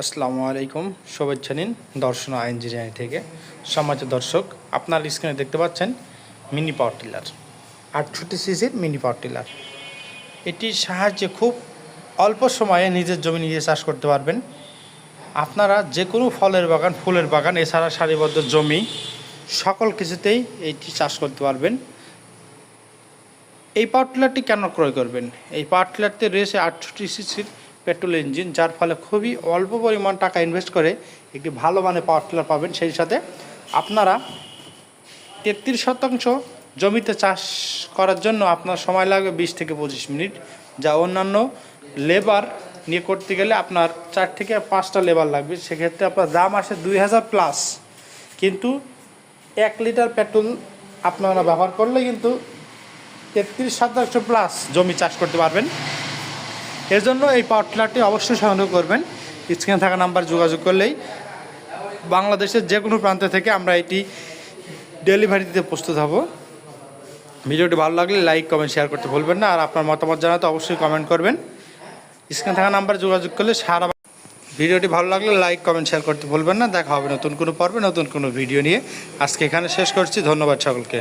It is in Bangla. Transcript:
আসসালামু আলাইকুম, শুভেচ্ছা নিন দর্শন ইঞ্জিনিয়ারিং থেকে। সমাজ দর্শক, আপনার স্ক্রিনে দেখতে পাচ্ছেন মিনি পাওয়ার টিলার আটষট্টি সিসির মিনি পাওয়ার টিলার এটির সাহায্যে খুব অল্প সময়ে নিজের জমি নিজে চাষ করতে পারবেন। আপনারা যে কোনো ফলের বাগান, ফুলের বাগান, এছাড়া সারিবদ্ধ জমি, সকল কিছুতেই এইটি চাষ করতে পারবেন। এই পাওয়ার টিলারটি কেন ক্রয় করবেন? এই পাওয়ার টিলারটি রয়েছে আটষট্টি সিসির পেট্রোল ইঞ্জিন, যার ফলে খুবই অল্প পরিমাণ টাকা ইনভেস্ট করে একটি ভালো মানের পাওয়ার টিলার পাবেন। সেই সাথে আপনারা তেত্রিশ শতাংশ জমিতে চাষ করার জন্য আপনার সময় লাগবে বিশ থেকে পঁচিশ মিনিট। যা অন্যান্য লেবার নিয়ে করতে গেলে আপনার চার থেকে পাঁচটা লেবার লাগবে। সেক্ষেত্রে আপনার দাম আসে দুই হাজার প্লাস কিন্তু এক লিটার পেট্রোল আপনারা ব্যবহার করলে কিন্তু তেত্রিশ শতাংশ প্লাস জমি চাষ করতে পারবেন। এর জন্য এই পাওয়ার অবশ্যই সংগ্রহ করবেন। স্ক্রিনে থাকা নাম্বার যোগাযোগ করলেই বাংলাদেশের যে কোনো প্রান্ত থেকে আমরা এটি ডেলিভারি দিতে প্রস্তুত হব। ভিডিওটি ভালো লাগলে লাইক কমেন্ট শেয়ার করতে ভুলবেন না। আর আপনার মতামত জানাতে অবশ্যই কমেন্ট করবেন। স্ক্রিনে থাকা নাম্বার যোগাযোগ করলে সারা ভিডিওটি ভালো লাগলে লাইক কমেন্ট শেয়ার করতে ভুলবেন না। দেখা হবে নতুন কোনো পর্বে, নতুন কোনো ভিডিও নিয়ে। আজকে এখানে শেষ করছি। ধন্যবাদ সকলকে।